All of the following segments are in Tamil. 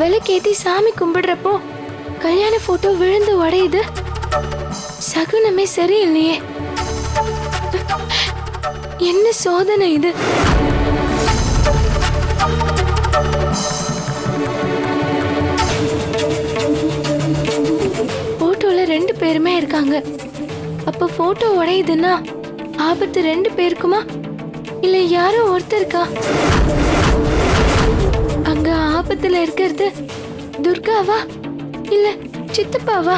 விளக்கேத்தி சாமி கும்பிடுறப்போ கல்யாண போட்டோ விழுந்து உடையுது. சகுனமே சரியில்லையே. என்ன சோதனை இது? போட்டோல ரெண்டு பேருமே இருக்காங்க. அப்ப போட்டோ உடையுதுன்னா ஆபத்து ரெண்டு பேருக்குமா? இல்ல யாரோ ஒருத்தருக்கா? இருக்கா இருக்கிறது. துர்காவா? இல்ல சித்தப்பாவா?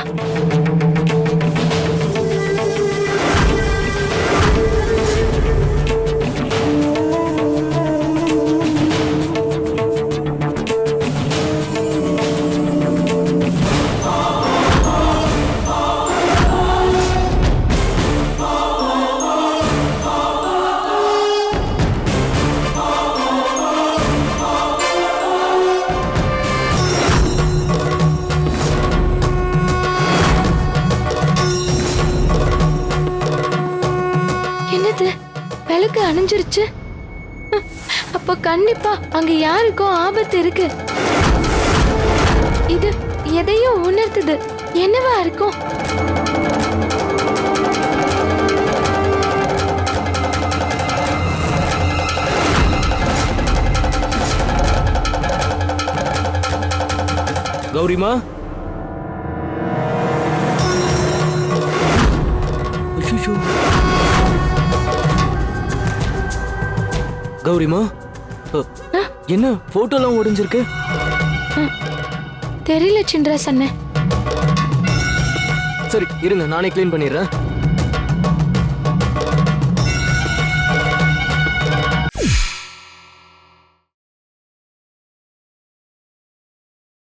அழுக்கு அணைஞ்சிருச்சு. அப்போ கண்டிப்பா அங்க யாருக்கோ ஆபத்து இருக்கு. இது எதையும் உணர்த்துது. என்னவா இருக்கும்? கௌரிமா? கௌரிமா? என்ன போட்டோலாம் உடைஞ்சிருக்கு? தெரியல சின்ரா சொன்னேன். சரி இருங்க நானே க்ளீன் பண்ணிடுறேன்.